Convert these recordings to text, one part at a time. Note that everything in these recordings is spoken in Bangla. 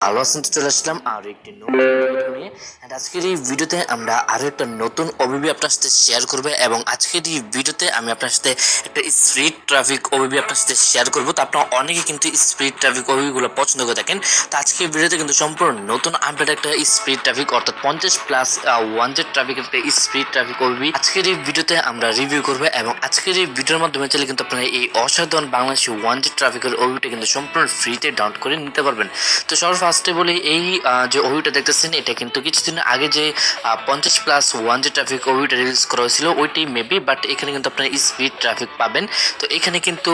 ভালো আছেন তো চলে আসলাম আর একটি নতুন ভিডিও নিয়ে And আজকের এই ভিডিওতে আমরা আরও একটা নতুন অভিবি আপনার সাথে শেয়ার করব এবং আজকের এই ভিডিওতে আমি আপনার সাথে একটা স্পিড ট্রাফিক অভিবি আপনার সাথে শেয়ার করব। তো আপনারা অনেকে কিন্তু স্পিড ট্রাফিক অভিবিগুলো পছন্দ করে থাকেন। তো আজকের ভিডিওতে কিন্তু সম্পূর্ণ নতুন আপডেট একটা স্পিড ট্রাফিক অর্থাৎ পঞ্চাশ প্লাস ওয়ান জেড ট্রাফিকের একটা স্পিড ট্রাফিক অভিবি আজকের এই ভিডিওতে আমরা রিভিউ করব এবং আজকের এই ভিডিওর মাধ্যমে চাইলে কিন্তু আপনারা এই অসাধারণ বাংলাদেশি ওয়ান জেড ট্রাফিকের অভিটা কিন্তু সম্পূর্ণ ফ্রিতে ডাউনলোড করে নিতে পারবেন। তো সবার ফার্স্টে বলি, এই যে ওভিটা দেখতেছেন, এটা কিন্তু কিছুদিন আগে যে পঞ্চাশ প্লাস ওয়ান যে ট্রাফিক ওভিটা রিলিজ করা হয়েছিল ওইটাই মেবি বাট এখানে কিন্তু আপনার স্পিড ট্রাফিক পাবেন। তো এখানে কিন্তু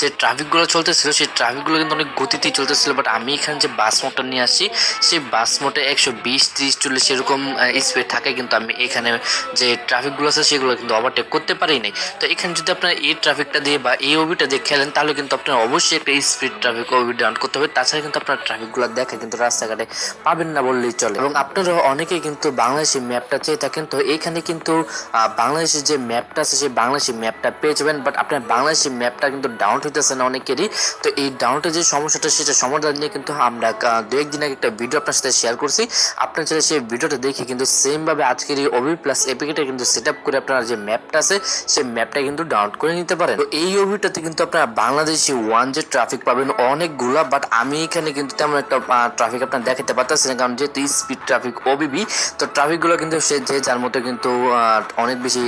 যে ট্রাফিকগুলো চলতেছিল, সেই ট্রাফিকগুলো কিন্তু অনেক গতিতেই চলতেছিল বাট আমি এখানে যে বাস মোটর নিয়ে আসছি সেই বাস মোটে একশো বিশ, ত্রিশ, চল্লিশ এরকম স্পিড থাকে, কিন্তু আমি এখানে যে ট্রাফিকগুলো আছে, সেগুলো কিন্তু ওভারটেক করতে পারি নাই। তো এখানে যদি আপনার এই ট্রাফিকটা দিয়ে বা এই ওভিটা দিয়ে খেলেন, তাহলে কিন্তু আপনার অবশ্যই একটা স্পিড ট্রাফিক ওভি ডাউন করতে হবে। তাছাড়া কিন্তু আপনার ট্রাফিকগুলো দেখা কিন্তু রাস্তাঘাটে পাবেন না বললেই চলে। এবং আপনারা অনেকেই কিন্তু বাংলাদেশি ম্যাপটা চেয়ে থাকেন, তো এখানে কিন্তু বাংলাদেশের যে ম্যাপটা আছে, সেই বাংলাদেশি ম্যাপটা পেয়ে যাবেন বাট আপনার বাংলাদেশি ম্যাপটা কিন্তু ডাউন হইতেছে না অনেকেরই। তো এই ডাউনটের যে সমস্যাটা, সেটা সমাধান নিয়ে কিন্তু আমরা দু একদিন আগে একটা ভিডিও আপনার সাথে শেয়ার করছি। আপনার চাইলে সেই ভিডিওটা দেখে কিন্তু সেমভাবে আজকের এই ওভি প্লাস এপিকেটা কিন্তু সেট আপ করে আপনার যে ম্যাপটা আছে, সেই ম্যাপটা কিন্তু ডাউনলোড করে নিতে পারেন। তো এই ওভিটাতে কিন্তু আপনারা বাংলাদেশি ওয়ান যে ট্রাফিক পাবেন, অনেকগুলা বাট আমি এখানে কিন্তু তেমন একটা ট্রাফিক আপনার দেখাতে পারতেছি না, কারণ যেহেতু স্পিড ট্রাফিক ওবিবি তো ট্রাফিকগুলো কিন্তু সে যে যার মতো কিন্তু অনেক বেশি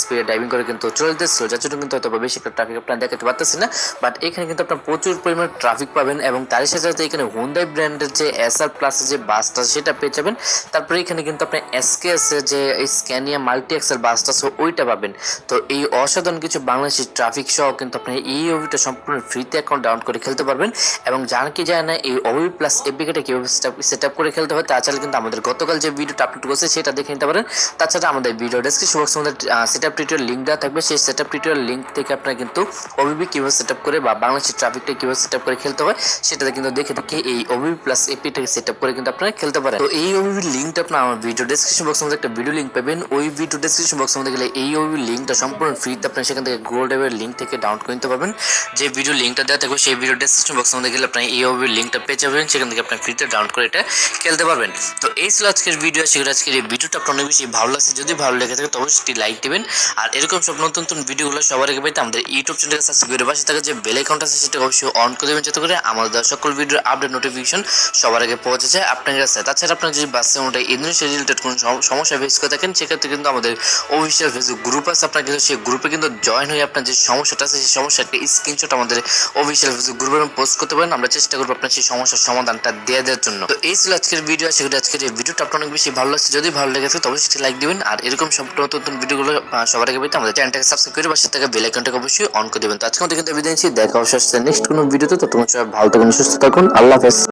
স্পিডে ড্রাইভিং করে কিন্তু চলতেছিল যার জন্য কিন্তু হয়তো বেশি একটা ট্রাফিক আপনার দেখাতে পারতেছি না। বাট এখানে কিন্তু আপনার প্রচুর পরিমাণে ট্রাফিক পাবেন এবং তার সাথে সাথে এখানে হুন্ডাই ব্র্যান্ডের যে এস আর প্লাসের যে বাসটা সেটা পেয়ে যাবেন। তারপরে এখানে কিন্তু আপনি এসকে এর যে স্ক্যানিয়া মাল্টি এক্সেল বাসটা আছে, ওইটা পাবেন। তো এই অসাধারণ কিছু বাংলাদেশি ট্রাফিক সহ কিন্তু আপনি এই ওভিটা সম্পূর্ণ ফ্রিতে অ্যাকাউন্ট ডাউনলোড করে খেলতে পারবেন। এবং জানা কি যায় না, এই ওভি প্লাস এপিকেটা কীভাবে সেট আপ করে খেলতে হয় তাছাড়া কিন্তু আমাদের গতকাল যে ভিডিওটা আপলোড করছে সেটা দেখে নিতে পারেন। তাছাড়া আমাদের ভিডিও ডেসক্রিপশন বক্সে আমাদের সেট আপ টিউটোরিয়াল লিঙ্ক দেওয়া থাকবে। সেই সেট আপ টিউটোরিয়াল লিঙ্ক থেকে আপনারা কিন্তু ওবিবি কীভাবে সেট আপ করে বা বাংলাদেশের ট্রাফিকটা কীভাবে সেট আপ করে খেলতে হয়, সেটাতে কিন্তু দেখে দেখে এই ওবিবি প্লাস এপিটাকে সেট আপ করে কিন্তু আপনারা খেলতে পারেন। তো এই ওবিবি লিঙ্কটা আপনার আমার ভিডিও ডেসক্রিপশন বক্সের মধ্যে একটা ভিডিও লিঙ্ক পাবেন। ওই ভিডিও ডেসক্রিপশন বক্সের মধ্যে গেলে এই ওবিবি লিঙ্কটা সম্পূর্ণ ফ্রিতে আপনি সেখান থেকে গুগল ড্রাইভের লিঙ্ক থেকে ডাউনলোড করে নিতে পারবেন। যে ভিডিও লিঙ্কটা দেওয়া থাকবে, সেই ভিডিও ডেসক্রিপশন বক্সের মধ্যে গেলে আপনি এই ওবিবি লিঙ্কটা পেয়ে যাবেন। সেখান থেকে আপনি ফ্রিতে ডাউনলোড করে এটা খেলতে পারবেন। তো এই ছিল আজকের ভিডিও সেগুলো আজকের এই ভিডিওটা আপনার অনেক বেশি ভালো লাগছে। যদি ভালো লেগে থাকে তো অবশ্যই লাইক দেবেন। আর এরকম সব নতুন নতুন ভিডিওগুলো সবার আগে পেতে আমাদের ইউটিউব চ্যানেলকে সাবস্ক্রাইব করে পাশে থাকা যে বেল আইকনটা আছে সেটা অবশ্যই অন করে দেবেন, যাতে করে আমাদের দেওয়া সকল ভিডিওর আপডেট নোটিফিকেশন সবার আগে পৌঁছে যায়। আপনার কাছে তাছাড়া আপনার যদি বাসের মধ্যে ইন্দোনেশিয়া রিলেটেড কোনো সমস্যা ফেস করে থাকেন, সেক্ষেত্রে কিন্তু আমাদের অফিসিয়াল ফেসবুক গ্রুপ আছে। আপনার কিন্তু সেই গ্রুপে কিন্তু জয়েন হয়ে আপনার যে সমস্যাটা আছে, সেই সমস্যাটা স্ক্রিনশট আমাদের অফিসিয়াল ফেসবুক গ্রুপে পোস্ট করতে পারেন। আমরা চেষ্টা করব আপনার সেই সমস্যার সমাধানটা দিয়ে দেওয়ার জন্য। তো এই ছিল আজকের ভিডিও করি আজকের এই ভিডিওটা আপনার অনেক বেশি ভালো লাগছে। যদি ভালো লেগে থাকে তো অবশ্যই লাইক দিবেন। আর এরকম সব নতুন নতুন ভিডিওগুলো সবার আগে পেতে আমাদের চ্যানেলটাকে সাবস্ক্রাইব করে পাশে থাকা বেল আইকনটাকে অবশ্যই অন করে দেবেন। তো আজকে আমাদের কিন্তু দেখা অবশ্যই নেক্সট কোনো ভিডিওতে। তো তোমার সবাই ভালো থাকুন, সুস্থ থাকুন। আল্লাহ হাফেজ।